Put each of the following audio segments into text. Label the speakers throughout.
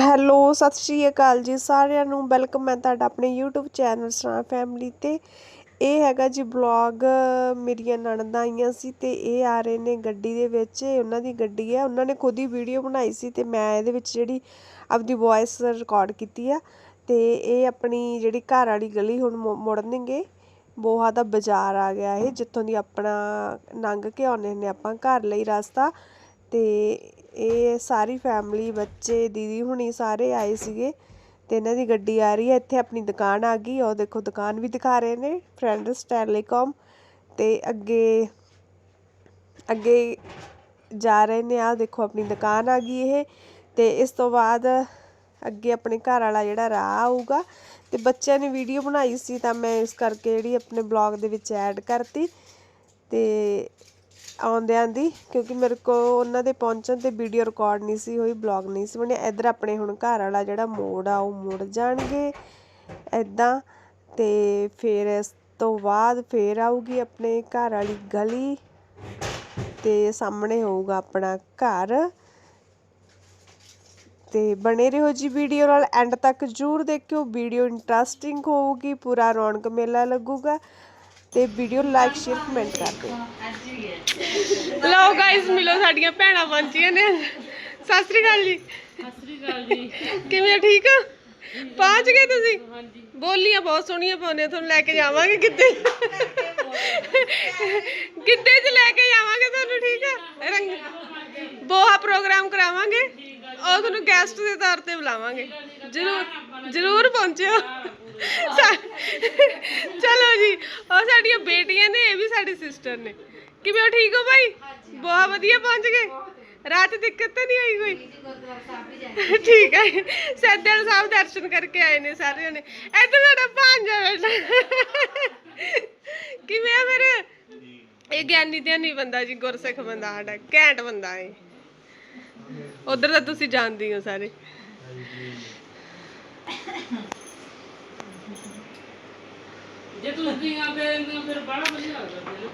Speaker 1: Hello, ਸਤਿ ਸ਼੍ਰੀ ਅਕਾਲ ਜੀ ਸਾਰਿਆਂ ਨੂੰ। ਵੈਲਕਮ ਹੈ ਤੁਹਾਡਾ ਆਪਣੇ YouTube ਚੈਨਲ ਸਰਾਂ ਫੈਮਿਲੀ ਤੇ। ਇਹ ਹੈਗਾ ਜੀ ਬਲੌਗ ਮੇਰੀਆਂ ਨਣਦਾਂ ਆਈਆਂ ਸੀ ਤੇ ਇਹ ਆ ਰਹੇ ਨੇ ਗੱਡੀ ਦੇ ਵਿੱਚ। ਇਹ ਉਹਨਾਂ ਦੀ ਗੱਡੀ ਹੈ ਉਹਨਾਂ ਨੇ ਖੁਦ ਹੀ ਵੀਡੀਓ ਬਣਾਈ ਸੀ ਤੇ ਮੈਂ ਇਹਦੇ ਵਿੱਚ ਜਿਹੜੀ ਆਪਦੀ ਵੌਇਸ ਰਿਕਾਰਡ ਕੀਤੀ ਆ। ਤੇ ਇਹ ਆਪਣੀ ਜਿਹੜੀ ਘਰ ਵਾਲੀ ਗਲੀ ਹੁਣ ਮੁ- ਮੁੜਨਗੇ ਬੋਹਾ ਦਾ ਬਾਜ਼ਾਰ ਆ ਗਿਆ ਇਹ, ਜਿੱਥੋਂ ਦੀ ਆਪਣਾ ਲੰਘ ਕੇ ਆਉਂਦੇ ਨੇ ਆਪਾਂ ਘਰ ਲਈ ਰਸਤਾ। ਤੇ ਇਹ ਸਾਰੀ ਫੈਮਿਲੀ ਬੱਚੇ, ਦੀਦੀ ਹੁਣੀ ਸਾਰੇ ਆਏ ਸੀਗੇ ਤੇ ਇਹਨਾਂ ਦੀ ਗੱਡੀ ਆ ਰਹੀ ਹੈ। ਇੱਥੇ ਆਪਣੀ ਦੁਕਾਨ ਆ ਗਈ। ਉਹ ਦੇਖੋ, ਦੁਕਾਨ ਵੀ ਦਿਖਾ ਰਹੇ ਨੇ ਫਰੈਂਡਸ ਟੈਲੀਕਾਮ ਤੇ ਅੱਗੇ ਅੱਗੇ ਜਾ ਰਹੇ ਨੇ। ਆ ਦੇਖੋ, ਆਪਣੀ ਦੁਕਾਨ ਆ ਗਈ ਇਹ ਤੇ ਇਸ ਤੋਂ ਬਾਅਦ ਅੱਗੇ ਆਪਣੇ ਘਰ ਵਾਲਾ ਜਿਹੜਾ ਰਾਹ ਆਊਗਾ ਤੇ ਬੱਚਿਆਂ ਨੇ ਵੀਡੀਓ ਬਣਾਈ ਸੀ ਤਾਂ ਮੈਂ ਇਸ ਕਰਕੇ ਜਿਹੜੀ ਆਪਣੇ ਬਲੌਗ ਦੇ ਵਿੱਚ ਐਡ ਕਰਤੀ ਤੇ ਆਉਂਦਿਆਂ ਦੀ, ਕਿਉਂਕਿ ਮੇਰੇ ਕੋਲ ਉਹਨਾਂ ਦੇ ਪਹੁੰਚਣ ਤੇ ਵੀਡੀਓ ਰਿਕਾਰਡ ਨਹੀਂ ਸੀ ਹੋਈ ਬਲੌਗ ਨਹੀਂ ਸੀ ਬਣਿਆ। ਇੱਧਰ ਆਪਣੇ ਹੁਣ ਘਰ ਵਾਲਾ ਜਿਹੜਾ ਮੋੜ ਆ, ਉਹ ਮੁੜ ਜਾਣਗੇ ਐਦਾਂ ਤੇ ਫਿਰ ਇਸ ਤੋਂ ਬਾਅਦ ਫਿਰ ਆਊਗੀ ਆਪਣੇ ਘਰ ਵਾਲੀ ਗਲੀ ਤੇ ਸਾਹਮਣੇ ਹੋਊਗਾ ਆਪਣਾ ਘਰ। ਤੇ ਬਣੇ ਰਹੋ ਜੀ ਵੀਡੀਓ ਨਾਲ। ਐਂਡ ਤੱਕ ਜਰੂਰ ਦੇਖਿਓ। ਵੀਡੀਓ ਇੰਟਰਸਟਿੰਗ ਹੋਊਗੀ, ਪੂਰਾ ਰੌਣਕ ਮੇਲਾ ਲੱਗੂਗਾ। ਤੇ ਵੀਡੀਓ ਲਾਈਕ ਸ਼ੇਅਰ ਕਮੈਂਟ ਕਰ ਦਿਓ। ਲਓ ਗਾਇਸ ਮਿਲੋ ਸਾਡੀਆਂ ਭੈਣਾਂ ਪਹੁੰਚੀਆਂ ਨੇ। ਸਤਿ ਸ੍ਰੀ ਅਕਾਲ ਜੀ।
Speaker 2: ਸ੍ਰੀ ਅਕਾਲ ਜੀ
Speaker 1: ਕਿਵੇਂ ਠੀਕ ਹੋ? ਪਹੁੰਚ ਗਏ ਤੁਸੀਂ?
Speaker 2: ਹਾਂਜੀ
Speaker 1: ਬੋਲੀਆਂ ਬਹੁਤ ਸੋਹਣੀਆਂ ਪਾਉਂਦੇ ਤੁਹਾਨੂੰ ਲੈ ਕੇ ਜਾਵਾਂਗੇ ਕਿੱਥੇ ਕਿੱਥੇ ਚ ਲੈ ਕੇ ਜਾਵਾਂਗੇ ਤੁਹਾਨੂੰ, ਠੀਕ ਆ? ਰੰਗ ਬੋਹਾ ਪ੍ਰੋਗਰਾਮ ਕਰਾਵਾਂਗੇ। ਉਹ ਤੁਹਾਨੂੰ ਗੈਸਟ ਦੇ ਤੌਰ ਤੇ ਬੁਲਾਵਾਂਗੇ। ਜਰੂਰ ਜਰੂਰ ਪਹੁੰਚਿਓ। ਚਲੋ ਜੀ, ਉਹ ਸਾਡੀਆਂ ਬੇਟੀਆਂ ਨੇ, ਇਹ ਵੀ ਸਾਡੀ ਸਿਸਟਰ ਨੇ। ਕਿਵੇਂ ਹੋ, ਠੀਕ ਹੋ ਭਾਈ ਬਹੁਤ ਵਧੀਆ ਪਹੁੰਚ ਗਏ। ਰਾਤ ਦਿੱਕਤ ਤਾਂ ਨਹੀਂ ਆਈ ਕੋਈ? ਠੀਕ ਹੈ। ਸੈਦਲ ਸਾਹਿਬ ਦਰਸ਼ਨ ਕਰਕੇ ਆਏ ਨੇ ਸਾਰੇ ਜਣੇ ਇੱਧਰ ਸਾਡਾ ਭਾਂਜਾ ਬੈਠਾ। ਕਿਵੇਂ ਆ ਮੇਰੇ ਇਹ ਗਿਆਨੀ ਧਿਆਨੀ ਬੰਦਾ ਜੀ, ਗੁਰਸਿੱਖ ਬੰਦਾ ਸਾਡਾ, ਘੈਂਟ ਬੰਦਾ ਏ ਉਧਰ ਤਾਂ ਤੁਸੀਂ ਜਾਣਦੇ ਹੋ ਸਾਰੇ।
Speaker 2: ਜੇ ਤੁਸੀਂ ਦੇ ਫਿਰ ਬੜਾ ਵਧੀਆ ਲੱਗਦਾ ਫਿਰ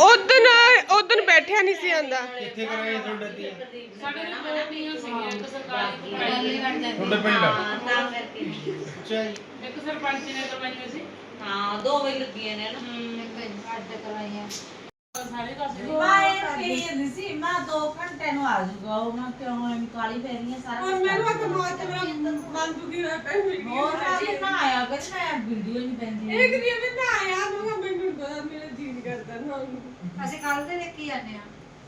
Speaker 1: ਉਦੋਂ ਉਦੋਂ ਬੈਠਿਆ ਨਹੀਂ ਸੀ ਆਂਦਾ
Speaker 3: ਕਿੱਥੇ ਕਰਾਏ ਤੁਹਾਡੇ ਦੀ
Speaker 2: ਸਾਡੇ ਨਾਲ ਦੋ ਤੀਆਂ ਸੀਗੀਆਂ ਇੱਕ ਸਰਕਾਰੀ ਕਰਾਈ
Speaker 3: ਤੁਹਾਡੇ ਪਿੰਡ? ਅੱਛਾ ਜੀ।
Speaker 2: ਇੱਕ ਸਰਪੰਚ ਨੇ ਕਰਵਾਈਆਂ ਸੀ।
Speaker 4: ਹਾਂ ਦੋ ਵਜੇ ਲੱਗੀਆਂ ਨੇ ਨਾ।
Speaker 2: ਸਾਰੇ ਕਾਸੇ
Speaker 4: ਮੈਂ ਇਹ ਸੀ ਮੈਂ 2 ਘੰਟੇ ਨੂੰ ਆ ਜਾਊਗਾ ਉਹ ਮੈਂ ਕਿਉਂ ਐਵੇਂ ਕਾਲੀ ਫੇਰੀਆਂ ਸਾਰਾ
Speaker 1: ਔਰ ਮੈਨੂੰ ਆ ਮੌਤ ਤੇ ਮੇਰਾ ਮਨ ਦੁਖੀ ਹੋਇਆ ਪਿਆ ਵੀਡੀਓ
Speaker 4: ਨਹੀਂ ਪੈਂਦੀ
Speaker 1: ਇੱਕ ਦਿਨ ਮੈਂ ਨਾ ਆਇਆ ਮੈਂ ਮੈਨੂੰ ਪਤਾ ਮੇਰਾ ਜੀ ਨਹੀਂ ਕਰਦਾ ਨਾ।
Speaker 5: ਅਸੀਂ ਕੱਲ ਦੇ ਦੇਖੀ ਜਾਂਦੇ ਆ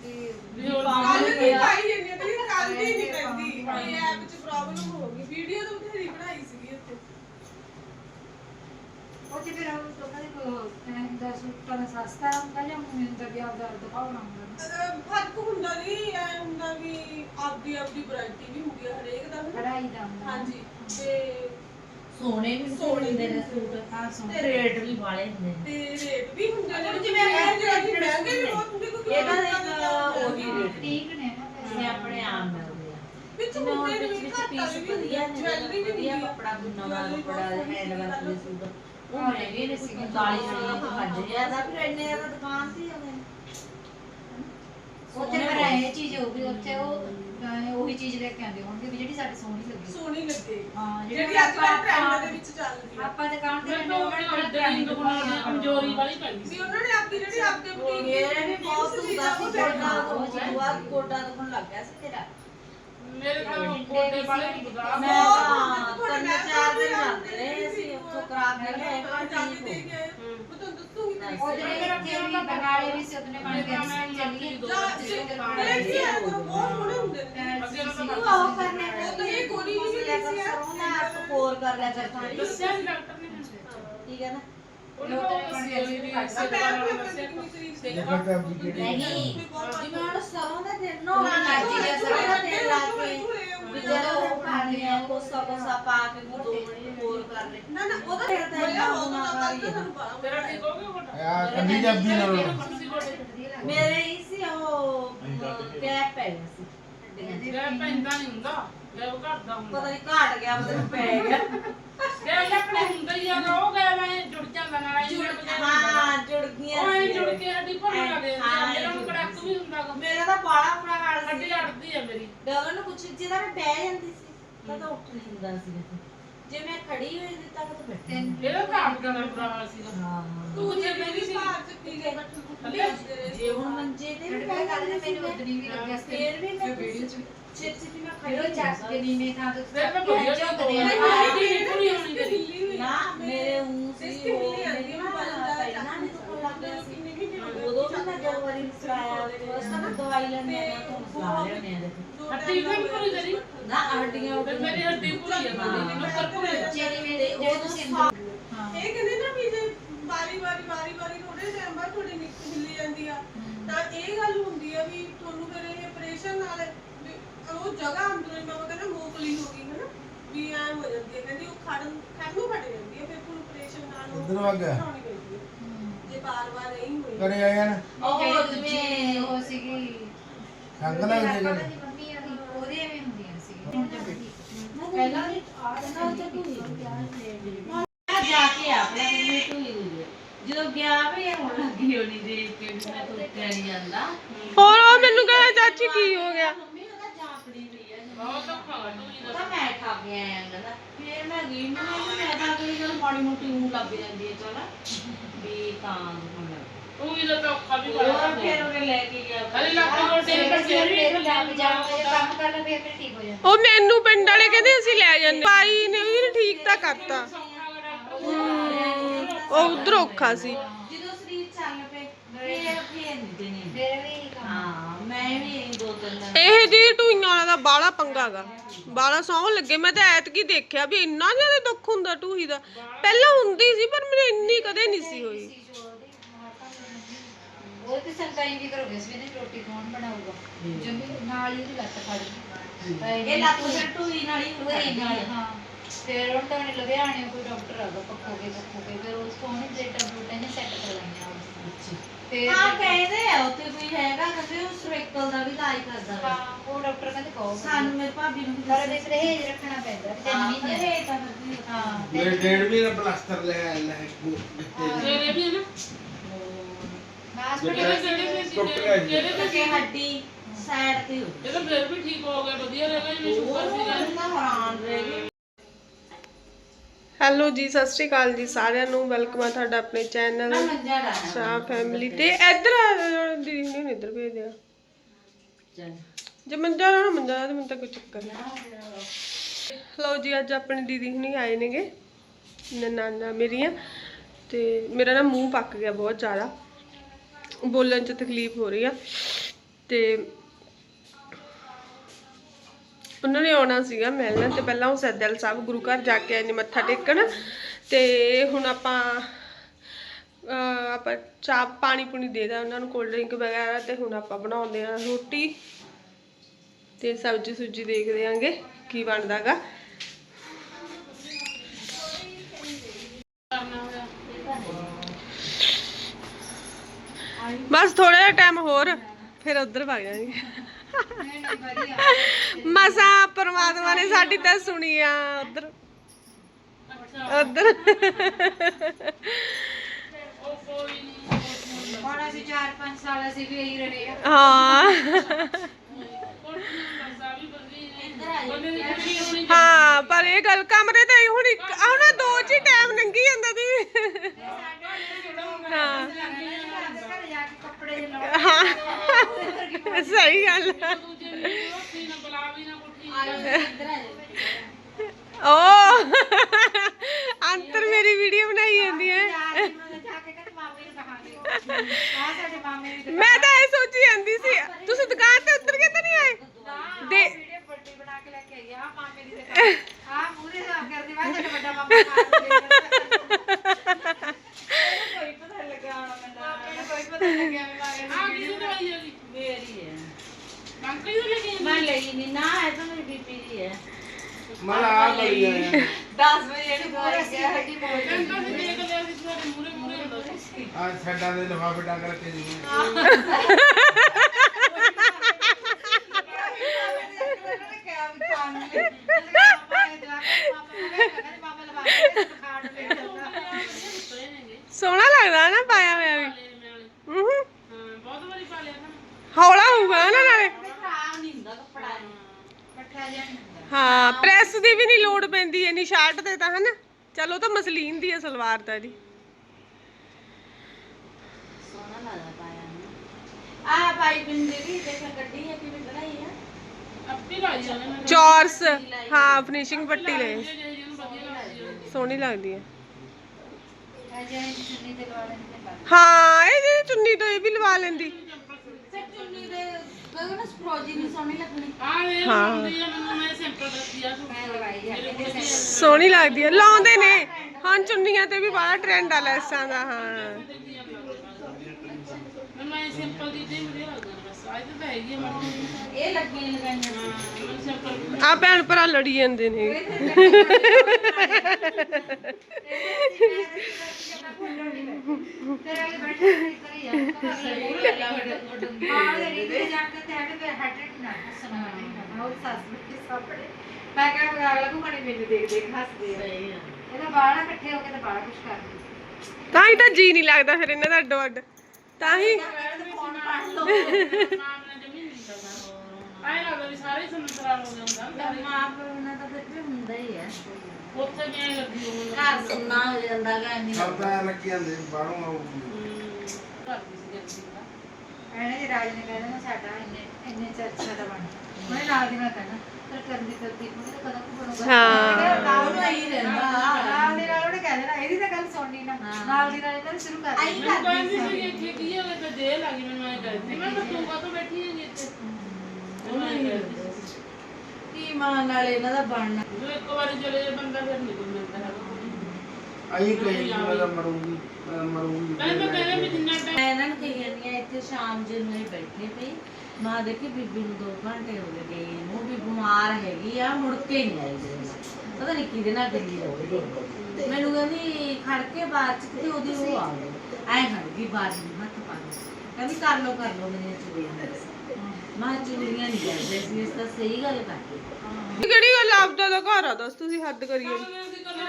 Speaker 5: ਤੇ
Speaker 1: ਕੱਲ ਦੀ ਪਾਈ ਹੈ ਤੇ ਕੱਲ ਦੀ ਨਹੀਂ ਕਰਦੀ ਇਹ ਐਪ 'ਚ ਪ੍ਰੋਬਲਮ ਹੋ ਗਈ ਵੀਡੀਓ ਤਾਂ ਬਥੇਰੀ ਬਣਾਈ ਸੀਗੀ। ਉੱਥੇ
Speaker 5: ਫਿਰ ਉਹ ਲੋਕਾਂ ਦੇ ਕੋ ਦਾ ਸੁੱਟਾਂ ਦਾ ਸਸਤਾ ਹੁੰਦਾ ਜਾਂ ਤਾਂ ਵੀ ਆਪਦਾ ਦਿਖਾਉਣਾ ਹੁੰਦਾ
Speaker 1: ਅਹ ਫ਼ਰਕ ਹੁੰਦਾ ਨਹੀਂ ਐ ਹੁੰਦਾ ਵੀ ਆਪਦੀ ਆਪਦੀ ਵੈਰਾਈਟੀ ਵੀ ਹੁੰਦੀ ਹੈ ਹਰੇਕ ਦਾ
Speaker 5: ਕਢਾਈ ਦਾ ਹੁੰਦਾ।
Speaker 1: ਹਾਂਜੀ ਤੇ
Speaker 4: ਸੋਹਣੇ ਵੀ ਸੋਹਣੇ ਹੁੰਦੇ ਨੇ। ਸੂਟ
Speaker 5: ਹਾਂ ਸੋਹਣੇ।
Speaker 4: ਤੇ ਰੇਟ ਵੀ ਵਾਲੇ ਹੁੰਦੇ ਨੇ।
Speaker 1: ਤੇ ਰੇਟ ਵੀ ਹੁੰਦੇ ਨੇ।
Speaker 4: ਜਿਵੇਂ ਮੈਂ
Speaker 1: ਜਿਹੜੇ ਮਹਿੰਗੇ ਵੀ ਬਹੁਤ ਹੁੰਦੇ ਕਿਉਂਕਿ
Speaker 4: ਇਹਨਾਂ ਦੇ ਇੱਕ ਉਹੀ ਰੇਟ
Speaker 5: ਠੀਕ ਨੇ। ਨਾ
Speaker 4: ਨੇ ਆਪਣੇ ਆਮ ਮਿਲਦੇ ਆ
Speaker 1: ਵਿੱਚ ਹੁੰਦੇ ਨੇ ਵੀ ਘੱਟ ਵਾਲੇ ਵੀ
Speaker 4: ਵਧੀਆ
Speaker 1: ਹੁੰਦੇ
Speaker 4: ਨੇ
Speaker 1: ਜਵੈਲਰੀ ਵੀ
Speaker 4: ਵਧੀਆ
Speaker 1: ਹੁੰਦੀ ਆ।
Speaker 4: ਕੱਪੜਾ ਨਵਾਂ
Speaker 1: ਜਵੈਲਰੀ
Speaker 4: ਕੱਪੜਾ ਹੈਂਡ ਵਰਕ ਦੇ ਸੂਟ। ਉਹ
Speaker 5: ਹਾਂ,
Speaker 4: ਮਹਿੰਗੇ ਨੇ ਸੀ 40 ਰੁਪਏ ਤੋਂ ਵੱਜ ਜਾਂਦਾ ਫਿਰ ਇੰਨੇ ਦਾ ਦੁਕਾਨ ਤੇ ਆਉਂਦੇ ਨੇ
Speaker 5: ਉੱਥੇ ਫਿਰ ਇਹ ਚੀਜ਼ ਹੋਊਗੀ ਉੱਥੇ ਉਹ ਅਹ ਉਹੀ ਚੀਜ਼ ਲੈ ਕੇ ਆਉਂਦੇ ਹੋਣਗੇ ਵੀ ਜਿਹੜੀ ਸਾਡੀ ਸੋਹਣੀ ਲੱਗੀ।
Speaker 1: ਸੋਹਣੀ ਲੱਗੇ।
Speaker 5: ਹਾਂ
Speaker 1: ਜਿਹੜੀ ਅੱਜ ਕੱਲ੍ਹ ਟ੍ਰੈਂਡ ਦੇ ਵਿੱਚ ਚੱਲ ਰਹੀ ਹੈ
Speaker 5: ਆਪਾਂ ਦੁਕਾਨ ਤੇ
Speaker 2: ਮੈਂ
Speaker 5: ਜਾਂਦੇ
Speaker 2: ਤਾਂ
Speaker 5: ਉਹਨਾਂ ਨੇ ਬੜਾ
Speaker 2: ਡਰਿੰਗ ਬਣਾਉਣੀ ਕਮਜ਼ੋਰੀ ਵਾਲੀ ਪੈਂਦੀ
Speaker 1: ਵੀ
Speaker 2: ਸੀ
Speaker 1: ਉਹਨਾਂ ਨੇ ਆਪਦੀ ਜਿਹੜੀ ਆਪਦੇ ਬੁਟੀਕ
Speaker 4: ਮੇਰੇ ਵੀ ਬਹੁਤ ਹੁੰਦਾ ਸੀ ਕੋਟਾ
Speaker 1: ਉਹ
Speaker 4: ਕੋਟਾ ਦੁਕਾਨ ਲੱਗ ਗਿਆ ਸੀ ਤੇਰਾ।
Speaker 2: ਮੇਰੇ ਖਿਆਲ ਨਾਲ ਗੋਡੇ ਵਾਲੇ ਨੂੰ ਬਗਾ
Speaker 4: ਮੈਂ ਤਾਂ ਤਿੰਨ ਚਾਰ ਦਿਨ ਜਾਂਦੇ ਰਹੇ ਸੀ ਉੱਥੋਂ ਕਰਾ ਕੇ ਲੈ
Speaker 1: ਜਾਂਦੇ ਦੇ ਗਏ ਮੈਂ ਤੁਹਾਨੂੰ ਦੱਸੂਗੀ ਤਰੀਕ
Speaker 5: ਉਹ ਜਿਹੜੇ ਰੱਖੇ ਵੀ ਬਨਾਲੇ ਵੀ ਸੀ ਉਹਨੇ ਬਣ ਕੇ ਚੱਲੀਏ
Speaker 1: ਇਹ ਕੀ ਹੈ ਉਹ ਬਹੁਤ ਸੋਹਣੇ ਹੁੰਦੇ ਨੇ
Speaker 2: ਅੱਗੇ ਨੂੰ ਤਾਂ
Speaker 4: ਉਹ ਕਰਨੇ
Speaker 1: ਉਹ ਤਾਂ ਇਹ ਗੋਰੀ ਜਿਹੀ ਵੀ ਸੀ ਯਾਰ
Speaker 4: ਸੋਨਾ ਕੋਰ ਕਰ ਲਿਆ ਕਰ
Speaker 2: ਦੱਸਿਆ ਸੀ ਡਾਕਟਰ ਨੇ
Speaker 4: ਠੀਕ ਹੈ ਨਾ ਨਹੀਂ ਜਿਵੇਂ ਹੁਣ ਸਰੋਂ ਦਾ ਤੇਲ ਨੋ ਮਰਜ਼ੀ ਜੇ ਸਰੋਂ ਦਾ ਤੇਲ ਲਾ ਕੇ ਵੀ ਜਦੋਂ ਉਹ ਖਾਣੇ ਆ ਕੋਸਾ ਕੋਸਾ ਪਾ ਕੇ ਵੀ ਦੋ ਮਿੰਟ ਕੋਰ ਕਰ ਲੈ
Speaker 1: ਨਾ ਨਾ ਉਹਦਾ
Speaker 4: ਫਿਰ ਤਾਂ ਇੰਨਾ ਹੋਣਾ
Speaker 2: ਤੇਰਾ ਠੀਕ ਹੋ ਗਿਆ। ਗੋਡਾ
Speaker 3: ਆ ਕੰਨੀ ਜਾਂਦੀ ਨਾਲ
Speaker 4: ਮੇਰੇ ਹੀ ਸੀ ਉਹ ਕੈਪ ਪੈ ਗਿਆ ਸੀ
Speaker 2: ਗੈਪ ਪੈਂਦਾ ਨਹੀਂ ਹੁੰਦਾ ਗੈਪ ਘਟਦਾ ਹੁੰਦਾ
Speaker 4: ਪਤਾ ਨਹੀਂ ਘਾਟ ਗਿਆ ਪਤਾ ਪੈ ਗਿਆ
Speaker 2: ਗੈਪ ਆਪਣੇ ਹੀ ਆ ਉਹ ਗੈਪ ਐ ਜੁੜ ਜਾਂਦਾ ਨਾਲ ਹੀ
Speaker 4: ਹਾਂ ਜੁੜ ਗਈਆਂ
Speaker 2: ਉਹ ਐ
Speaker 4: ਸੀ
Speaker 2: ਜੁੜ ਕੇ ਹੱਡੀ ਭਰਨ ਲੱਗ ਜਾਂਦੀ ਆ
Speaker 4: ਹਾਂ,
Speaker 2: ਮੇਰਾ ਨੂੰ ਕੜਕ ਵੀ ਹੁੰਦਾ ਲੱਗ
Speaker 4: ਮੇਰਾ ਤਾਂ ਬਾਲਾ ਬੁਰਾ ਹਾਲ ਸੀ।
Speaker 2: ਹੱਡੀ ਅੜਦੀ ਆ ਮੇਰੀ।
Speaker 4: ਗਗਨ ਨੂੰ ਪੁੱਛ ਜਿਹਦਾ ਮੈਂ ਬਹਿ ਜਾਂਦੀ ਸੀ ਤਾਂ ਤਾਂ ਉੱਠ ਨਹੀਂ ਹੁੰਦਾ ਸੀ ਜੇ ਮੈਂ ਖੜੀ ਹੋਈ ਹੁੰਦੀ ਤਾਂ ਬੈਠੀ
Speaker 2: ਇਹਦਾ ਤਾਂ ਆਪਦਾ ਦਾ ਬੁਰਾ ਹਾਲ ਸੀਗਾ।
Speaker 4: ਹਾਂ
Speaker 2: ਤੂੰ ਜੇ ਮੇਰੀ ਸੀ
Speaker 4: ਜੇ ਹੁਣ ਮੰਜੇ ਤੇ ਵੀ ਬਹਿ ਜਾਂਦੀ ਸੀ ਮੈਂ
Speaker 5: ਉਦਣੀ ਵੀ ਲੱਗਿਆ ਸੀ।
Speaker 4: ਫੇਰ ਵੀ ਮੈਂ
Speaker 5: ਵੀਡੀਓ ਚ
Speaker 4: ਛੇ ਛੇ ਮੈਂ ਖੜੀ
Speaker 5: ਚੱਕ ਕੇ ਨੀਵੇਂ ਥਾਂ ਤੋਂ
Speaker 2: ਫਿਰ ਮੈਂ ਭੁੱਲ ਮੈਂ ਹੱਡੀ ਪੂਰੀ ਹੋਣੀ ਮੇਰੀ
Speaker 4: ਨਾ ਮੇਰੇ ਉਂ ਸੀ ਉਹ ਮੇਰੀ ਨਾ ਪਹਿਲਾਂ ਨਹੀਂ ਦੁਖਣ ਲੱਗ ਗਿਆ ਸੀ ਉਦੋਂ ਵੀ ਮੈਂ ਦੋ ਵਾਰੀ ਸਲਾਇਆ ਉਸ ਤਾਂ ਦਵਾਈ ਲੈਣੇ ਆ ਤੋਂ ਸਲਾ ਲੈਣੇ ਆ ਦੇਖੋ
Speaker 2: ਹੱਡੀ ਵੀ ਪੂਰੀ ਕਰੀ
Speaker 4: ਨਾ ਹੱਡੀਆਂ
Speaker 2: ਫਿਰ ਮੇਰੀ ਹੱਡੀ ਪੂਰੀ ਆ ਮੇਰੀ ਨੰਬਰ ਪੂਰੀ
Speaker 5: ਜਿਹੜੀ ਮੇਰੇ ਜਿਹੜੇ ਤੁਸੀਂ ਅੰਦਰ
Speaker 6: ਇਹ ਕਹਿੰਦੇ ਨਾ ਵੀ ਜੇ ਵਾਰੀ ਵਾਰੀ ਵਾਰੀ ਵਾਰੀ ਥੋੜੇ ਟਾਈਮ ਬਾਅਦ ਤੁਹਾਡੀ ਨਿੱਕ ਮਿਲੀ ਜਾਂਦੀ ਆ। ਤਾਂ ਇਹ ਗੱਲ ਹੁੰਦੀ ਆ ਵੀ ਤੁਹਾਨੂੰ ਫਿਰ ਇਹ ਆਪਰੇਸ਼ਨ ਨਾਲ ਉਹ ਜਗ੍ਹਾ ਅੰਦਰੋਂ ਹੀ ਮੈਂ ਕਹਿੰਦਾ ਮੋਕਲੀ ਹੋ ਗਈ ਹੈ ਨਾ ਵੀ ਐ ਹੋ ਜਾਂਦੀ ਹੈ ਕਹਿੰਦੀ ਉਹ ਖੜਨ ਖੜਨ ਨੂੰ ਫਟ ਜਾਂਦੀ ਹੈ ਫਿਰ ਤੁਹਾਨੂੰ ਆਪਰੇਸ਼ਨ ਨਾਲ
Speaker 3: ਉੱਧਰ ਵਗ ਗਿਆ।
Speaker 6: ਕਰਾਉਣੀ ਪੈਂਦੀ ਹੈ ਜੇ ਬਾਰ-ਬਾਰ ਨਹੀਂ ਹੋਈ
Speaker 3: ਕਰੇ ਆਇਆ ਨਾ।
Speaker 4: ਉਹ
Speaker 5: ਜਿਹੜੀ
Speaker 4: ਜਿਵੇਂ
Speaker 5: ਦੂਜੀ ਉਹ ਸੀਗੀ।
Speaker 3: ਸੰਗ ਲੱਗ ਜੇ
Speaker 5: ਪਾਪਾ
Speaker 3: ਕਰੇ
Speaker 5: ਦੀ ਮੰਮੀ ਆ ਉਹਦੇ ਐਵੇਂ ਹੁੰਦੀਆਂ ਸੀ ਹੁਣ ਜਦ
Speaker 4: ਪਹਿਲਾਂ ਵੀ ਆ ਨਾ ਤੇ ਤੂੰ ਮੈਂ ਜਾ ਕੇ ਆ ਆਪਣੇ ਮੰਮੀ ਤੂੰ ਹੀ। ਹੋਈ ਜਦੋਂ ਗਿਆ ਵੀ ਹੁਣ ਲੱਗੀ ਹੋਣੀ ਦੇਖ ਕੇ ਮੈਂ ਤੁਰ ਕੇ ਨਹੀਂ ਜਾਂਦਾ।
Speaker 1: ਹੋਰ ਉਹ ਮੈਨੂੰ ਕਹਿੰਦਾ ਚਾਚੀ ਕੀ ਹੋ ਗਿਆ
Speaker 4: ਮੰਮੀ ਉਹਦਾ ਜਾਪੜੀ ਪਈ ਆ
Speaker 2: ਬਹੁਤ ਔਖਾ ਵਾ ਤੂੰ
Speaker 4: ਉਹਦਾ ਮੈਂ ਖਾ ਕੇ ਆਇਆ ਕਹਿੰਦਾ ਫਿਰ ਮੈਂ ਗਈ ਮੈਂ ਕਿਹਾ ਮੈਂ ਤਾਂ ਗਈ ਜਦੋਂ ਮਾੜੀ ਮੋਟੀ ਨੂੰ ਲੱਗ ਜਾਂਦੀ ਹੈ ਚਲ। ਵੀ ਤਾਂ ਹੁਣ
Speaker 2: ਤੂੰ ਵੀ ਤਾਂ ਔਖਾ ਵੀ
Speaker 4: ਹੋਰ
Speaker 2: ਬੜਾ
Speaker 4: ਫਿਰ ਉਹਨੇ ਲੈ ਕੇ ਗਿਆ।
Speaker 2: ਹਲੇ ਲੱਕ ਰੋਟੇ
Speaker 5: ਫਿਰ
Speaker 2: ਫਿਰ ਵੀ
Speaker 5: ਫਿਰ ਲੱਗ ਜਾਵਾਂਗੇ ਕੰਮ ਕਰ ਲੈ ਫਿਰ ਫਿਰ ਠੀਕ ਹੋ ਜਾਂਦਾ।
Speaker 1: ਉਹ ਮੈਨੂੰ ਪਿੰਡ ਵਾਲੇ ਕਹਿੰਦੇ ਅਸੀਂ ਲੈ ਜਾਂਦੇ। ਭਾਈ ਨੇ ਵੀ ਠੀਕ ਤਾਂ ਕਰਤਾ। ਉਹ ਉਧਰ ਔਖਾ ਸੀ।
Speaker 4: ਜਦੋਂ ਸਰੀਰ ਚੱਲ ਪਏ ਫਿਰ ਫਿਰ ਨਹੀਂ ਦੇਣੀ।
Speaker 5: ਫਿਰ ਵੀ ਕੰਮ
Speaker 4: ਹਾਂ ਮੈਂ ਵੀ ਦੋ ਤਿੰਨ ਦਿਨ
Speaker 1: ਇਹ ਦੀ ਟੂਈਆਂ ਵਾਲਾ ਦਾ ਬਾਲਾ ਪੰਗਾਗਾ ਬਾਲਾ ਸੌਂ ਲੱਗੇ। ਮੈਂ ਤਾਂ ਐਤਕੀ ਦੇਖਿਆ ਵੀ ਇੰਨਾ ਜ਼ਿਆਦਾ ਦੁੱਖ ਹੁੰਦਾ ਟੂਹੀ ਦਾ। ਪਹਿਲਾਂ ਹੁੰਦੀ ਸੀ ਪਰ ਮੈਨੂੰ ਇੰਨੀ ਕਦੇ ਨਹੀਂ ਸੀ ਹੋਈ।
Speaker 5: ਉਹ ਤੇ ਸੰਤਾਈ ਵੀ ਕਰੋਗੇ ਸਵੇਰੇ ਰੋਟੀ ਕੌਣ ਬਣਾਊਗਾ? ਜਮੀ ਨਾਲ ਹੀ ਉਹਦੀ ਲੱਤ ਫੜ ਗਈ
Speaker 4: ਇਹ ਲੱਤ ਫਿਰ ਟੂਈ ਨਾਲ ਹੀ
Speaker 5: ਉਹਦੇ ਨਾਲ ਹਾਂ। ਫਿਰ ਉਹ ਤਾਂ ਲੁਧਿਆਣੇ ਕੋਈ ਡਾਕਟਰ ਆਗਾ ਪੱਕੋਗੇ ਪੱਕੋਗੇ ਫਿਰ ਉਸ ਤੋਂ ਉਹਨੇ ਡੇਟਾ ਬੂਟੇ ਨੇ ਸੈੱਟ ਕਰਵਾਈਆਂ। ਫਿਰ
Speaker 4: ਹਾਂ ਕਹਿੰਦੇ ਆ ਉੱਥੇ ਕੋਈ ਹੈਗਾ ਕਹਿੰਦੇ ਉਹ ਸਰਵਾਈਕਲ ਦਾ ਵੀ ਇਲਾਜ ਕਰਦਾ ਵਾ।
Speaker 5: ਹਾਂ ਉਹ ਡਾਕਟਰ ਕਹਿੰਦੇ ਕਹੋ
Speaker 4: ਸਾਨੂੰ ਮੇਰੇ ਭਾਬੀ ਨੂੰ ਵੀ
Speaker 5: ਪਰ ਦੇ ਪਰਹੇਜ ਰੱਖਣਾ ਪੈਂਦਾ ਵੀ ਤਿੰਨ ਮਹੀਨੇ
Speaker 4: ਇਹ ਤਾਂ ਫਿਰ
Speaker 5: ਹਾਂ
Speaker 3: ਮੇਰੇ ਡੇਢ ਮਹੀਨਾ ਪਲਾਸਟਰ ਲੈ ਲੈ ਦਿੱਤੇ ਨੇ।
Speaker 2: ਤੇਰੇ ਵੀ ਹੈ ਨਾ?
Speaker 5: ਮਾਸ
Speaker 3: ਜਿਹੜਾ ਟੁੱਟ ਗਿਆ ਜੀ।
Speaker 2: ਤੇਰੇ ਤੇ
Speaker 4: ਕਿ ਹੱਡੀ ਸਾਈਡ ਤੇ ਹੋ
Speaker 2: ਇਹ ਤਾਂ ਫਿਰ ਵੀ ਠੀਕ ਹੋ ਗਿਆ ਵਧੀਆ ਰਹਿ ਗਿਆ ਜਿਵੇਂ ਸ਼ੁਕਰ ਸੀਗਾ।
Speaker 4: ਨਾ ਹੈਰਾਨ ਰਹਿ ਗਈ।
Speaker 1: ਹੈਲੋ ਜੀ ਸਤਿ ਸ਼੍ਰੀ ਅਕਾਲ ਜੀ ਸਾਰਿਆਂ ਨੂੰ। ਵੈਲਕਮ ਆ ਤੁਹਾਡਾ ਆਪਣੇ ਚੈਨਲ ਸ਼ਾਹ ਫੈਮਿਲੀ ਤੇ। ਇੱਧਰ ਆ ਦੀਦੀ ਨੂੰ ਇੱਧਰ ਭੇਜ ਦਿਆ ਜੇ ਮੰਜਾ ਨਾ ਮੰਜਾ ਤੇ ਮੈਨੂੰ ਤਾਂ ਕੋਈ ਚੱਕਰ ਨਹੀਂ। ਲਓ ਜੀ ਅੱਜ ਆਪਣੀ ਦੀਦੀ ਹੁਣੀ ਆਏ ਨੇਗੇ। ਨਨਾਨਾ ਮੇਰੀਆਂ। ਤੇ ਮੇਰਾ ਨਾ ਮੂੰਹ ਪੱਕ ਗਿਆ ਬਹੁਤ ਜ਼ਿਆਦਾ। ਬੋਲਣ 'ਚ ਤਕਲੀਫ ਹੋ ਰਹੀ ਆ। ਤੇ ਉਹਨਾਂ ਨੇ ਆਉਣਾ ਸੀਗਾ ਮਿਲਣ ਤੇ ਪਹਿਲਾਂ ਉਹ ਸੈਦਲ ਸਾਹਿਬ ਗੁਰੂ ਘਰ ਜਾ ਕੇ ਆਏ ਨੇ ਮੱਥਾ ਟੇਕਣ ਤੇ ਹੁਣ ਆਪਾਂ ਆਪਾਂ ਚਾਹ ਪਾਣੀ ਪੂਣੀ ਦੇ ਦਾਂ ਉਹਨਾਂ ਨੂੰ ਕੋਲਡ ਡਰਿੰਕ ਵਗੈਰਾ ਤੇ ਹੁਣ ਆਪਾਂ ਬਣਾਉਂਦੇ ਆ ਰੋਟੀ ਤੇ ਸਬਜ਼ੀ ਸੁਜੀ ਦੇਖਦੇ ਆਂਗੇ ਕੀ ਬਣਦਾਗਾ। ਬਸ ਥੋੜਾ ਜਿਹਾ ਟਾਈਮ ਹੋਰ, ਫਿਰ ਉਧਰ ਵਗ ਜਾਵਾਂਗੇ। ਮਸਾ ਪਰਮਾਤਮਾ ਨੇ ਸਾਡੀ ਤਾਂ ਸੁਣੀ ਆ ਉਧਰ। ਉਧਰ।
Speaker 5: ਹੁਣ ਅਸੀਂ 4-5 ਸਾਲ ਅਸੀਂ ਵੀ ਇਹੀ ਰਹੇ ਆ।
Speaker 1: ਹਾਂ
Speaker 2: ਕੋਈ ਮਸਾ ਵੀ ਬਦਲੀ ਨਹੀਂ ਬੰਦੇ ਦੀ ਖੁਸ਼ੀ ਹੋਣੀ
Speaker 1: ਹਾਂ, ਪਰ ਇਹ ਗੱਲ ਕਮਰੇ ਤੇ ਹੁਣ ਇੱਕ ਆਉਣਾ ਦੋ ਚ ਹੀ ਟਾਈਮ ਲੰਘੀ ਜਾਂਦਾ ਦੀ ਹਾਂ। ਸਹੀ ਗੱਲ ਓ। ਅੰਤਰ ਮੇਰੀ ਵੀਡੀਓ ਬਣਾਈ ਜਾਂਦੀ ਹੈ
Speaker 5: ਆ
Speaker 1: ਮੈਂ ਤਾਂ ਇਹ ਸੋਚੀ ਜਾਂਦੀ ਸੀ। ਤੁਸੀਂ ਦੁਕਾਨ ਤੇ ਉਤਰ ਕੇ ਤਾਂ ਨਹੀਂ ਆਏ?
Speaker 5: ਦੇ ਵੱਡੀ ਬਣਾ ਕੇ ਲੈ ਕੇ ਆਈ ਆ ਮਾਮੇ ਦੀ ਦੁਕਾਨ ਆ ਮੂਰੇ ਸਾਫ਼ ਕਰਦੀ ਵਾ ਸਾਡਾ ਵੱਡਾ ਮਾਮਾ ਖਾ ਦੇ ਕੋਈ ਪਤਾ ਨੀ ਲੱਗਾ ਹੋਣਾ ਮੈਨੂੰ। ਮਾਮੇ ਨੂੰ ਕੋਈ ਪਤਾ ਨੀ ਲੱਗਿਆ ਵੀ ਮਾਮੇ
Speaker 2: ਆ ਕੀ ਦਵਾਈ ਵਾਲੀ।
Speaker 4: ਮੇਰੀ ਹੈ।
Speaker 2: ਡਾਕਟਰ ਹੀ ਲੈ ਕੇ
Speaker 4: ਮੈਂ ਲਈ ਨਹੀਂ ਨਾ ਇਹ ਤਾਂ ਮੇਰੀ ਬੀਪੀ ਦੀ ਹੈ।
Speaker 3: ਮਨ ਆ ਗਈ ਆ
Speaker 4: 10 ਵਜੇ ਜਿਹੜੀ ਦਵਾਈ ਗਿਆ
Speaker 5: ਹੱਡੀ ਬੋਲ
Speaker 2: ਕਹਿੰਦਾ ਸੀ ਦੇਖ ਲਿਆ ਸੀ ਤੁਹਾਡੇ ਮੂਰੇ ਮੂਰੇ ਹੁੰਦਾ ਸੀ।
Speaker 3: ਆ ਛੱਡਾਂ ਦੇ ਲਿਫਾਫੇ ਟੰਗ ਰੱਖੇ ਜੀ
Speaker 1: ਸੋਹਣਾ ਲੱਗਦਾ ਨਾ ਪਾਇਆ ਹੋਇਆ ਵੀ। ਹੂੰ
Speaker 2: ਬਹੁਤ ਵਾਰੀ ਪਾ ਲਿਆ ਨਾ
Speaker 1: ਹੌਲਾ
Speaker 4: ਹੋਊਗਾ ਨਾ ਨਾਲੇ।
Speaker 1: ਹਾਂ, ਪ੍ਰੈਸ ਦੀ ਵੀ ਨਹੀਂ ਲੋੜ ਪੈਂਦੀ ਐਨੀ ਸ਼ਰਟ ਤੇ ਤਾਂ, ਹਨਾ? ਚਲੋ ਤਾਂ ਮਸਲੀਨ ਦੀ ਹੈ ਸਲਵਾਰ ਤਾਂ ਦੀ
Speaker 4: ਸੋਹਣਾ ਲੱਗਦਾ ਪਾਇਆ ਆ ਪਾਈ ਬਿੰਦੀ ਵੀ ਦੇਖ ਕੱਢੀ ਹੈ ਕਿ ਵੀ ਬਣਾਈ ਆ?
Speaker 1: ਚੌਰਸ ਹਾਂ ਫਿਨਿਸ਼ਿੰਗ ਪੱਟੀ ਲੈ ਸੋਹਣੀ ਲੱਗਦੀ ਹੈ। ਹਾਂ, ਇਹ ਜਿਹੜੀ ਚੁੰਨੀ ਤੋਂ ਇਹ ਵੀ ਲਵਾ ਲੈਂਦੀ।
Speaker 4: ਤੇ ਸੋਹਣੀ
Speaker 1: ਲੱਗਦੀ ਹੈ। ਲਾਉਂਦੇ ਨੇ। ਹਾਂ, ਚੁੰਨੀਆਂ ਤੇ ਵੀ ਬੜਾ ਟ੍ਰੈਂਡ ਆ ਲੈਸਾਂ ਦਾ ਹਾਂ
Speaker 2: ਮੈਂ ਸਿੰਪਲ ਦੀ ਤੇ ਵਧੀਆ
Speaker 4: ਇਹ ਲੱਗੀਆਂ ਲਗਾਈਆਂ
Speaker 1: ਆ ਭੈਣ ਭਰਾ ਲੜੀ ਜਾਂਦੇ ਨੇ।
Speaker 5: ਮਾਂ ਕਣੀ ਮੈਨੂੰ ਦੇਖ ਦੇਖ ਹੱਸਦੇ ਆ ਇਹਦਾ ਇਕੱਠੇ ਹੋ। ਕੇ ਕੁਝ ਕਰਦੇ
Speaker 1: ਤਾਂ ਹੀ ਤਾਂ ਜੀ ਨਹੀਂ ਲੱਗਦਾ ਫਿਰ ਇਹਨਾਂ ਦਾ ਅੱਡੋ ਅੱਡ ਤਾਂ ਹੀ।
Speaker 2: ਆਏ ਲੱਗਦਾ ਵੀ ਸਾਰੇ ਸਮਝਦਾਰ ਹੋ ਜਾਂਦਾ
Speaker 4: ਮਾਂ ਪਿਓ ਨਾਲ ਤਾਂ ਫਿਰ ਵੀ ਹੁੰਦਾ ਹੀ ਆ।
Speaker 2: ਉੱਥੇ ਵੀ ਐਂ ਲੱਗੀ ਹੋਣੀ
Speaker 4: ਘਰ ਸੁਣਨਾ ਹੋ ਜਾਂਦਾ ਗਾ ਇੰਨੀ
Speaker 3: ਸਭ ਤਾਂ ਲੱਗੀ ਜਾਂਦੇ ਬਾਹਰੋਂ ਆਉ
Speaker 2: ਕਰਦੀ ਸੀ ਜਲਦੀ ਦਾ
Speaker 5: ਐਨੇ ਜੀ ਰਾਜ ਨੇ ਕਹਿਣਾ ਸਾਡਾ ਇੰਨੇ ਇੰਨੇ ਚਰਚਾ ਦਾ ਬਣ। ਮੈਂ ਨਾਲ ਦੀ ਨਾਲ ਕਹਿਣਾ।
Speaker 1: ਹਾਂ।
Speaker 5: ਨਾਲ
Speaker 4: ਉਹਨੂੰ ਇਹੀ ਰਹਿੰਦਾ।
Speaker 5: ਨਾਲ ਦੀ ਨਾਲ ਉਹਨੇ ਕਹਿ ਦੇਣਾ ਇਹਦੀ ਤਾਂ ਗੱਲ ਸੁਣਨੀ ਨਾ। ਨਾਲ ਦੀ ਨਾਲ ਇਹਨਾਂ ਨੇ ਸ਼ੁਰੂ ਕਰ
Speaker 4: ਆਈ
Speaker 2: ਮੈਨੂੰ ਕਹਿੰਦੀ ਸੀ। ਇੱਥੇ ਕੀ ਹੈ ਤੇ ਦੇ ਲੱਗੀ ਮੈਨੂੰ ਐ ਕਰਦੀ ਮੈਂ ਕਿਹਾ ਤੂੰ ਕਾਹਤੋਂ ਬੈਠੀ ਹੈਗੀ ਇੱਥੇ? ਉਹਨੂੰ ਐਂ ਕਰਦੀ ਸੀ।
Speaker 4: ਕੀ ਮਾਂ ਨਾਲ ਇਹਨਾਂ ਦਾ ਬਣਨਾ।
Speaker 2: ਜੋ ਇੱਕ ਵਾਰੀ ਚਲੇ ਜਾ ਬੰਦਾ ਫਿਰ ਨਹੀਂ ਕੋਈ ਮਿਲਦਾ ਹੈਗਾ।
Speaker 3: ਆਈ ਕਹੀ ਮੈਂ ਮਰੂੰਗੀ ਮੈਂ ਮਰੂੰਗੀ
Speaker 2: ਮੈਂ ਤਾਂ ਕਹਿੰਦਾ ਵੀ ਜਿੰਨਾ ਟਾਈਮ
Speaker 4: ਮੈਂ ਇਹਨਾਂ ਨੂੰ ਕਹੀ ਜਾਂਦੀ ਆ ਇੱਥੇ ਸ਼ਾਮ ਜੇ ਨੂੰ ਬੈਠੇ ਪਈ ਮਾਂ ਦੇਖੀ ਬੀਬੀ ਨੂੰ 2 ਘੰਟੇ ਹੋ ਗਏ ਗਈ ਨੂੰ ਵੀ ਬਿਮਾਰ ਹੈਗੀ ਆ ਮੁੜ ਕੇ ਨਹੀਂ ਆਈ ਨਾਲ। ਪਤਾ ਨਹੀਂ ਕਿਹਦੇ ਨਾਲ ਗੱਲੀ ਰਹੀ ਮੈਨੂੰ ਕਹਿੰਦੀ ਖੜ ਕੇ ਬਾਅਦ ਚ ਕਿਤੇ ਉਹਦੀ ਉਹ ਆ ਗਈ। ਐ ਖੜ ਗਈ ਬਾਅਦ ਨੂੰ ਹੱਥ ਪਾ ਕੇ। ਕਹਿੰਦੀ ਕਰ ਲੋ ਕਰ ਲੋ ਮੇਰੀਆਂ ਚੁਗਲੀਆਂ ਮਾਂ ਚੁਗਲੀਆਂ ਨਹੀਂ ਕਰਦੇ ਸੀ ਇਸ ਤਾਂ ਸਹੀ ਗੱਲ ਕਰਦੀ।
Speaker 1: ਕਿਹੜੀ ਗੱਲ ਆਪਦਾ ਦਾ ਘਰ ਆ ਦੱਸ ਤੁਸੀਂ ਹੱਦ ਕਰੀਏ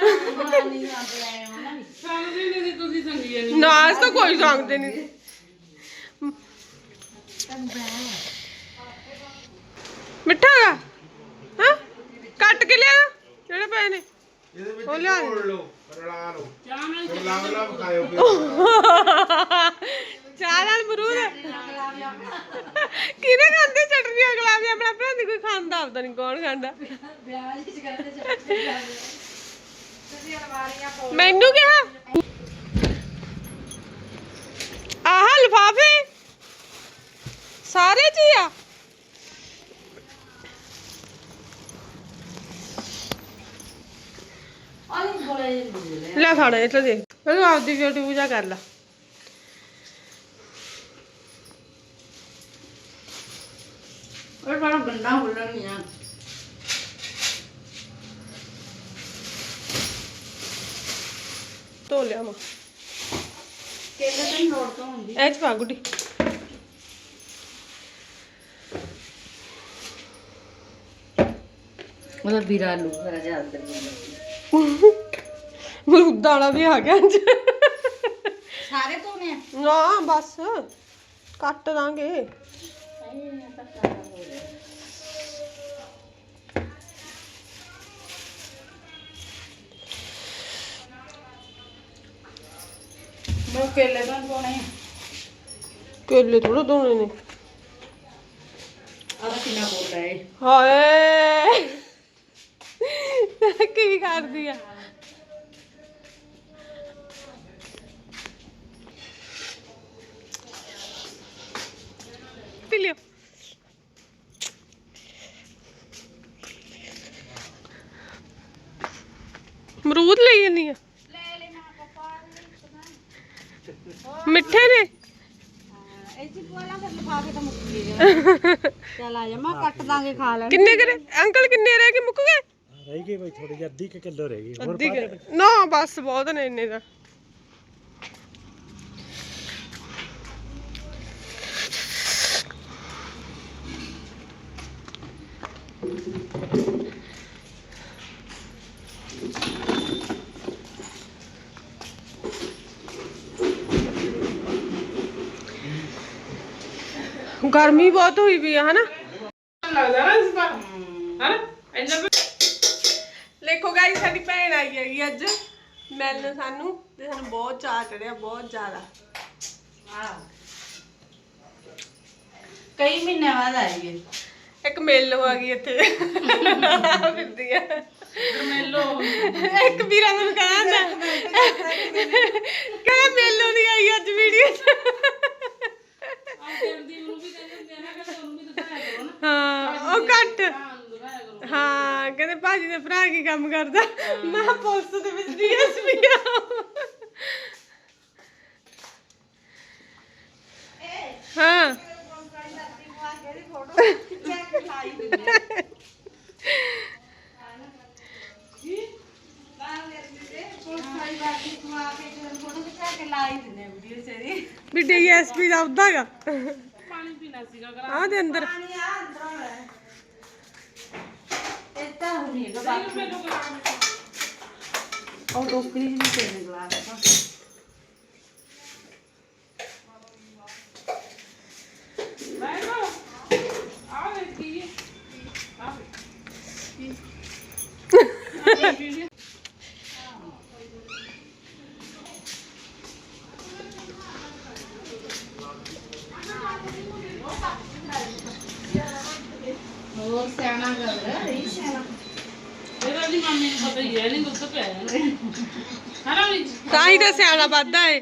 Speaker 4: ਨਹੀਂ ਨਾ ਵੀ।
Speaker 2: ਸੰਗਦੀ ਨਹੀਂ ਸੀ ਤੁਸੀਂ ਸੰਗੀਆਂ ਨਹੀਂ
Speaker 1: ਨਾਸ ਤਾਂ ਕੋਈ ਸੰਗਦੇ ਨਹੀਂ। ਮਿੱਠਾ ਗਾ ਹਾਂ? ਕੱਟ ਕੇ ਲਿਆ? ਜਿਹੜੇ ਪਏ ਨੇ।
Speaker 3: ਇਹਦੇ ਵਿੱਚ
Speaker 1: ਉਹ ਲਿਆ
Speaker 3: ਘੋਲ ਲਓ ਰਲਾ ਲਓ।
Speaker 2: ਚਾਹ ਨਾਲ
Speaker 3: ਫਿਰ ਖਾਇਓ ਫਿਰ।
Speaker 1: ਚਾਹ ਨਾਲ ਮਰੂਦ ਕਿਹਨੇ ਖਾਂਦੇ ਚਟਨੀਆਂ ਗੁਲਾਬੀਆਂ ਆਪਣਾ ਭਰਾ ਦੀ ਕੋਈ ਖਾਂਦਾ ਆਪਦਾ ਨਹੀਂ ਕੌਣ ਖਾਂਦਾ? ਮੈਨੂੰ ਕਿਹਾ ਆਹ ਲਫਾਫੇ ਸਾਰੇ ਚ ਹੀ ਆ
Speaker 4: ਆਲੇ ਬੋਲੇ ਜਿਹੇ
Speaker 1: ਲੈ ਫੜ ਇਹ ਤਾਂ ਦੇਖ ਤੂੰ ਆਪਦੀ ਬਿਊਟੀ ਪੂਜਾ ਕਰ ਲੈ
Speaker 4: ਉਹ ਬੜਾ ਗੰਦਾ ਹੋ
Speaker 1: ਧੋ ਲਿਆ ਮਾ
Speaker 4: ਕਹਿੰਦੇ ਤਾਂ ਨੋਟ ਤੋਂ ਹੁੰਦੀ
Speaker 1: ਇਹ ਚ ਪਾ ਗੁੱਡੀ।
Speaker 4: ਉਹਦਾ ਵੀਰਾ ਲੂ ਮੇਰਾ ਜਾ ਅੰਦਰ
Speaker 1: ਮਰੂਦਾਂ ਵਾਲਾ ਵੀ ਆ ਗਿਆ ਅੱਜ।
Speaker 4: ਸਾਰੇ ਧੋਨੇ ਆ?
Speaker 1: ਨਾ ਬਸ। ਕੱਟ ਦਾਂਗੇ।
Speaker 4: ਮੈਂ ਕੇਲੇ ਤਾਂ ਧੋਣੇ
Speaker 1: ਕੇਲੇ ਥੋੜਾ ਧੋਣੇ ਨੇ।
Speaker 4: ਆ ਕਿੰਨਾ ਬੋਲਦਾ ਹੈ
Speaker 1: ਹਾਏ। ਕੀ ਕਰਦੀ ਆ ਪੀ ਲਿਓ ਮਰੂਦ ਲਈ ਜਾਨੀ ਆ ਮਿੱਠੇ ਨੇ
Speaker 5: ਇਹ ਚ ਪਵਾ ਲਾਂ ਫਿਰ ਲਿਫਾਫੇ ਤਾਂ ਮੁੱਕ ਗਏ ਚੱਲ ਆ ਜਾ ਮੈਂ ਕੱਟ ਦਾਂਗੇ ਖਾ ਲੈ
Speaker 1: ਕਿੰਨੇ ਕਰੇ ਅੰਕਲ ਕਿੰਨੇ ਰਹਿ ਗਏ ਮੁੱਕ ਗਏ?
Speaker 7: ਰਹਿ ਗਈ ਬਈ ਥੋੜੀ ਜਿਹੀ ਅੱਧੀ ਕੁ ਕਿਲੋ ਰਹਿ
Speaker 1: ਕੁ- ਨਾ ਬਸ ਬਹੁਤ ਨੇ ਇੰਨੇ ਦਾ ਗਰਮੀ ਬਹੁਤ ਹੋਈ ਵੀ ਆ ਹਨਾ?
Speaker 2: ਲੱਗਦਾ ਨਾ ਇਸ ਪਰ ਹਾਂ ਇੰਨਾ
Speaker 1: ਦੇਖੋ ਗਾਈ ਸਾਡੀ ਭੈਣ ਆਈ ਹੈਗੀ ਅੱਜ। ਮਿਲਣ ਸਾਨੂੰ ਤੇ ਸਾਨੂੰ ਬਹੁਤ ਚਾਅ ਚੜਿਆ ਬਹੁਤ ਜ਼ਿਆਦਾ।
Speaker 5: ਕਈ ਮਹੀਨੇ ਬਾਅਦ ਆਈ ਹੈ
Speaker 1: ਇੱਕ ਮੇਲੋ ਆ ਗਈ ਇੱਥੇ। ਫਿਰਦੀ ਆ।
Speaker 2: ਗਰਮੇਲੋ
Speaker 1: ਇੱਕ ਵੀਰਾ ਮੈਨੂੰ ਕਹਿੰਦਾ ਕਹਿੰਦਾ ਮੇਲੋ ਦੀ ਆਈ ਅੱਜ ਵੀਡੀਓ
Speaker 2: ਜਲਦੀ ਉਹਨੂੰ ਵੀ ਕਹਿੰਦੇ ਹੁੰਦੇ ਆ ਨਾ ਕਿ ਉਹਨੂੰ ਵੀ ਦਿਖਾਇਆ ਕਰੋ ਨਾ।
Speaker 1: ਹਾਂ ਉਹ ਘੱਟ।
Speaker 2: ਹਾਂ ਦਿਖਾਇਆ ਕਰੋ
Speaker 1: ਹਾਂ ਕਹਿੰਦੇ ਭਾਜੀ ਦੇ ਭਰਾ ਕੀ ਕੰਮ ਕਰਦਾ? ਮੈਂ ਕਿਹਾ ਪੁਲਿਸ ਦੇ ਵਿੱਚ ਡੀਐਸਪੀ ਆ। ਹਾਂ। ਵੀ ਡੀਐਸਪੀ ਦਾ ਉਦਾਗਾ
Speaker 2: ਪਾਣੀ ਪੀਣਾ ਸੀਗਾ ਗਲਾ
Speaker 1: ਆ ਦੇ ਅੰਦਰ।
Speaker 5: ਇਹ ਤਾਂ ਹੁਣੀ ਹੈਗਾ ਬਾਕੀ ਉਹ ਟੋਕਰੀ ਜਿਹੀ ਨਹੀਂ ਤੇਰੇ ਗਲਾਸ
Speaker 2: ਮੈਂ ਨਾ ਆ ਲੈ ਕੀ ਆ
Speaker 5: ਹੋਰ ਸਿਆਣਾ ਗੱਲ ਹੈ ਸਿਆਣਾ
Speaker 2: ਇਹਦਾ ਦੀ ਮੰਮੀ ਨੂੰ ਪਤਾ ਹੀ ਹੈ ਨਹੀਂ ਦੁੱਧ ਪਿਆ ਹੈ ਹਨਾ ਵੀ
Speaker 1: ਤਾਂ ਤਾਂ ਸਿਆਣਾ ਵੱਧਦਾ ਏ?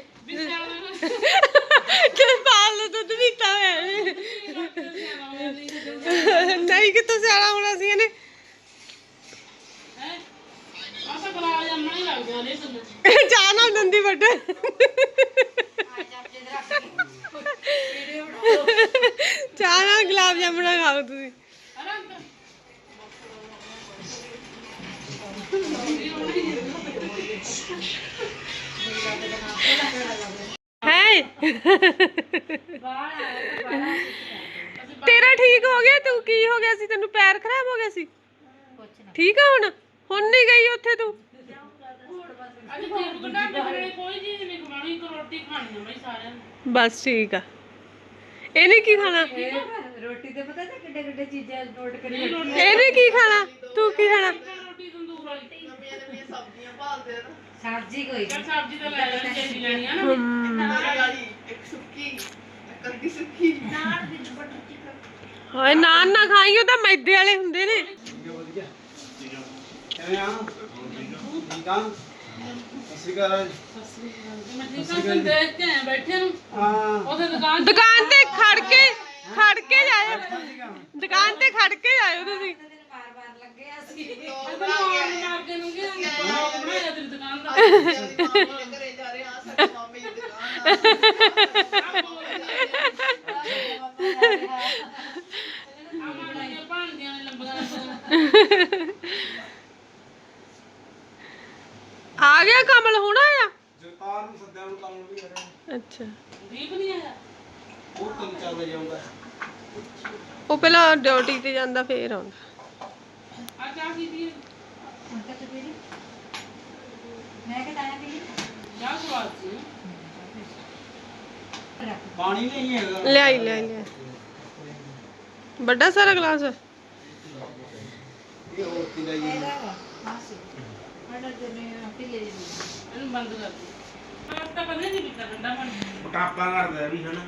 Speaker 1: ਕਿ ਪਾਲ ਨੂੰ। ਦੁੱਧ ਪੀਤਾ ਹੋਇਆ। ਨਹੀਂ ਕਿਤੋਂ ਸਿਆਣਾ ਹੋਣਾ ਸੀ ਇਹਨੇ?
Speaker 2: ਤਾਂ
Speaker 1: ਚਾਹ ਨਾਲ ਦੰਦੀ ਵੱਡ ਚਾਹ ਨਾਲ ਗੁਲਾਬ ਜਾਮਣਾ ਖਾਓ ਤੁਸੀਂ? ਹੈ ਤੇਰਾ ਠੀਕ ਹੋ ਗਿਆ, ਤੂੰ ਕੀ ਹੋ ਗਿਆ ਸੀ? ਤੈਨੂੰ ਪੈਰ ਖਰਾਬ ਹੋ ਗਿਆ ਸੀ? ਠੀਕ ਆ ਹੁਣ? ਹੁਣ ਨਹੀਂ ਗਈ ਉੱਥੇ ਤੂੰ? ਬਸ ਠੀਕ ਆ। ਇਹਨੇ ਕੀ ਖਾਣਾ?
Speaker 5: ਰੋਟੀ ਤੇ ਪਤਾ ਤਾਂ ਕਿੱਡੇ ਕਿੱਡੇ ਚੀਜ਼ਾਂ ਨੋਟ ਕਰੀ
Speaker 1: ਇਹਨੇ ਕੀ ਖਾਣਾ? ਤੂੰ ਕੀ ਖਾਣਾ
Speaker 2: ਰੋਟੀ ਤੰਦੂਰ ਵਾਲੀ
Speaker 5: ਸਬਜ਼ੀ ਕੋਈ
Speaker 2: ਚੱਲ ਸਬਜ਼ੀ ਤਾਂ ਲੈ ਲੈਣੀ ਚਾਹੀਦੀ ਲੈਣੀ ਆ ਨਾ
Speaker 1: ਹਾਏ ਨਾਨ ਨਾ ਖਾਈਓ ਤਾਂ ਮੈਦੇ ਵਾਲੇ ਹੁੰਦੇ ਨੇ।
Speaker 3: ਕਿਵੇਂ ਆ? ਠੀਕ ਆ? ਸਸਰੀ ਕਾਲ
Speaker 2: ਮੈਂ ਠੀਕ ਆ ਤੁਸੀਂ ਦੇਖ ਕੇ ਆਏ ਬੈਠੇ ਨੂੰ?
Speaker 3: ਹਾਂ।
Speaker 2: ਉਹਦੇ ਦੁਕਾਨ ਤੇ
Speaker 1: ਦੁਕਾਨ ਤੇ ਖੜ ਕੇ ਖੜ ਕੇ ਜਾਇਓ। ਦੁਕਾਨ ਤੇ ਖੜ ਕੇ ਜਾਇਓ ਤੁਸੀਂ।
Speaker 5: ਲੱਗੇ
Speaker 2: ਕੇ ਬਣਾਇਆ ਤੇਰੀ ਦੁਕਾਨ ਦਾ।
Speaker 1: ਆ। ਗਿਆ ਕਮਲ ਹੋਣਾ ਆ
Speaker 3: ਜਗਤਾਰ ਨੂੰ ਸੱਦਿਆ ਨੂੰ ਕੰਮ ਵੀ ਕਰਿਆ
Speaker 1: ਅੱਛਾ।
Speaker 2: ਦੀਪ ਨਹੀਂ ਆਇਆ?
Speaker 3: ਉਹ ਤਿੰਨ ਚਾਰ ਵਜੇ ਆਉਂਦਾ।
Speaker 1: ਉਹ ਪਹਿਲਾਂ ਡਿਊਟੀ ਤੇ ਜਾਂਦਾ ਫੇਰ ਆਉਂਦਾ
Speaker 2: ਆ ਚਾਹ ਕੀਤੀ ਹੈ
Speaker 5: ਅੰਕਲ ਤੇ ਪੀਲੀ ਮੈਂ ਕਿ ਤਾਇਆ ਪੀਲੀ
Speaker 2: ਚਾਹ ਸਵਾਦ ਸੀ
Speaker 3: ਪਾਣੀ ਨਹੀਂ ਹੈਗਾ
Speaker 1: ਲਿਆਈ ਲਿਆਈ ਲਿਆਈ ਵੱਡਾ ਸਾਰਾ ਗਲਾਸ
Speaker 3: ਇਹ ਹੋਰ ਕੀ ਲਈ
Speaker 5: ਆਰਡਰ ਦੇ ਮੈਂ ਪੀਲੇ ਜੀ
Speaker 2: ਇਹਨੂੰ ਬੰਦ ਕਰ ਦੇ ਮੈਂ ਤਾਂ ਕਦੇ ਨਹੀਂ ਪੀਤਾ ਠੰਡਾ ਪਾਣੀ
Speaker 3: ਮੋਟਾਪਾ ਕਰਦਾ ਵੀ ਹਨਾ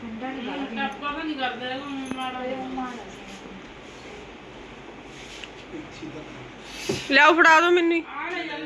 Speaker 5: ਠੰਡਾ ਨਹੀਂ ਬਾਲਾ
Speaker 2: ਟਾਪਾ ਤਾਂ ਨਹੀਂ ਕਰਦਾ ਹੈਗਾ ਮਾੜਾ ਜਿਹਾ।
Speaker 3: ਇੱਥੇ ਤਾਂ
Speaker 1: ਲਿਆਓ ਫੜਾ ਦਿਓ ਮੈਨੂੰ ਹੀ।
Speaker 2: ਆ ਲੈ ਜਾ